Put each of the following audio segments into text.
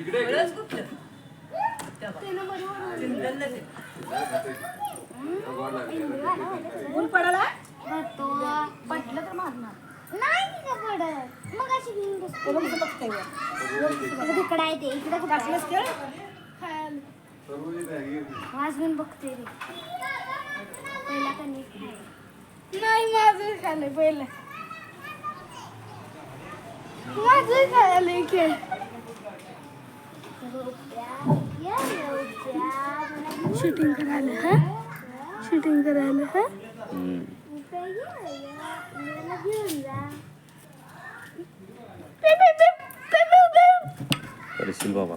बरंच कुठलं त्या बघ. चिंतन नसेल. ऊन पडाला पटलं तर मारणार नाही का पडत मग अशी घेऊन बसतो तो बघ, बघतोय वर. तिकडे आहे. ते इकडे कुठं खेळ वाजवून बघते रे पहिला का नाही? नाही माझं खाल्लं पहिलं. माझं खाल्लं खेळ शूटिंग करायला हा? शूटिंग करायला हा? करशील बाबा.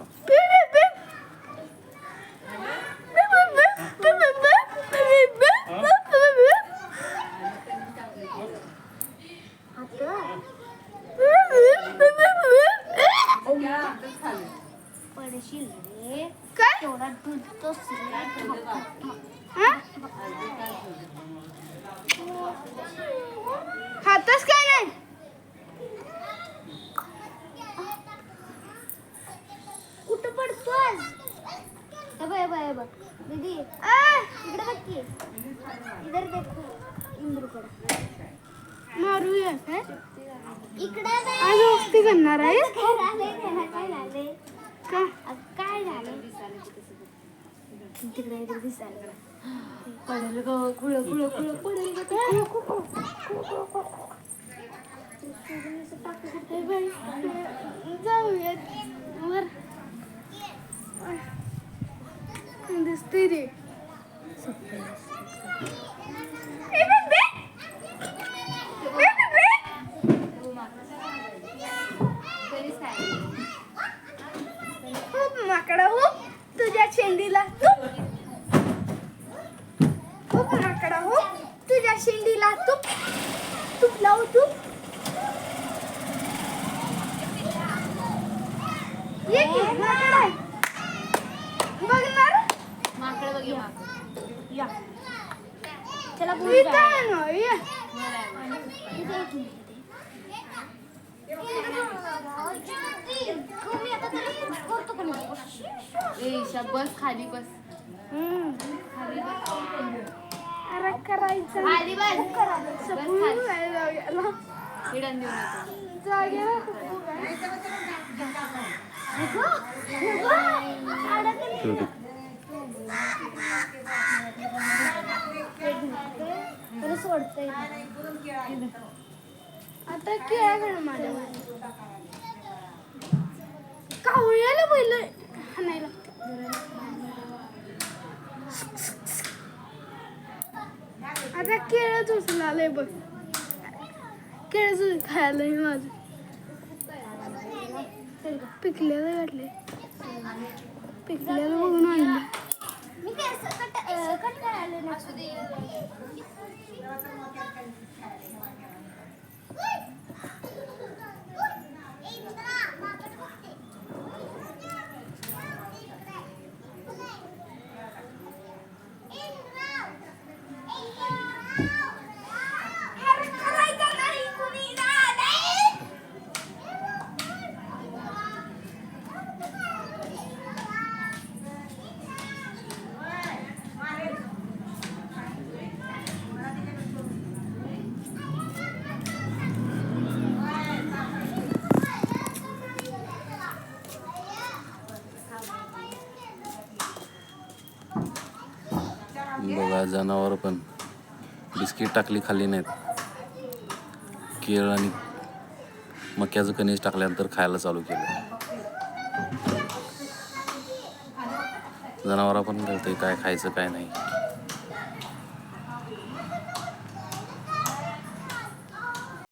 पडशील रे तेवढा दूध तो हातच काय नाही? कुठं पडतोय? बघ हे बघ दीदी इकडे बघ की. इधर देखो इंद्रकडे. मारूया. काय इकडे करणार आहे. काय काय का काय झालं तिकडे दिसायला पडेल ग खुळ खुळ खुळ पडेल ग जाऊयात वर दिसते रे तुझ्या शेंडीला तूप तूप लावू तूप ये की माकडा आहे. बघणार या चला इथं आहे ना या इथे एक मिनिट. कमी आता तरी करतो का नाही? ए शब्बस खाली बस करायचं बस बस खाली. हिडन देऊ नको. शेवटी सोडतंय आता खेळा माझ्या कावळ्याला पहिलं हाणायला आता केळच उचलालंय बघ. केळच खायला माझं. पिकलेलं घातले पिकलेलं बघून आणलं. मी बघा जनावर पण. बिस्किट टाकली खाल्ली नाहीत. केळ आणि मक्याचं कणीस टाकल्यानंतर खायला चालू केलं. जनावरा पण कळतंय काय खायचं काय नाही.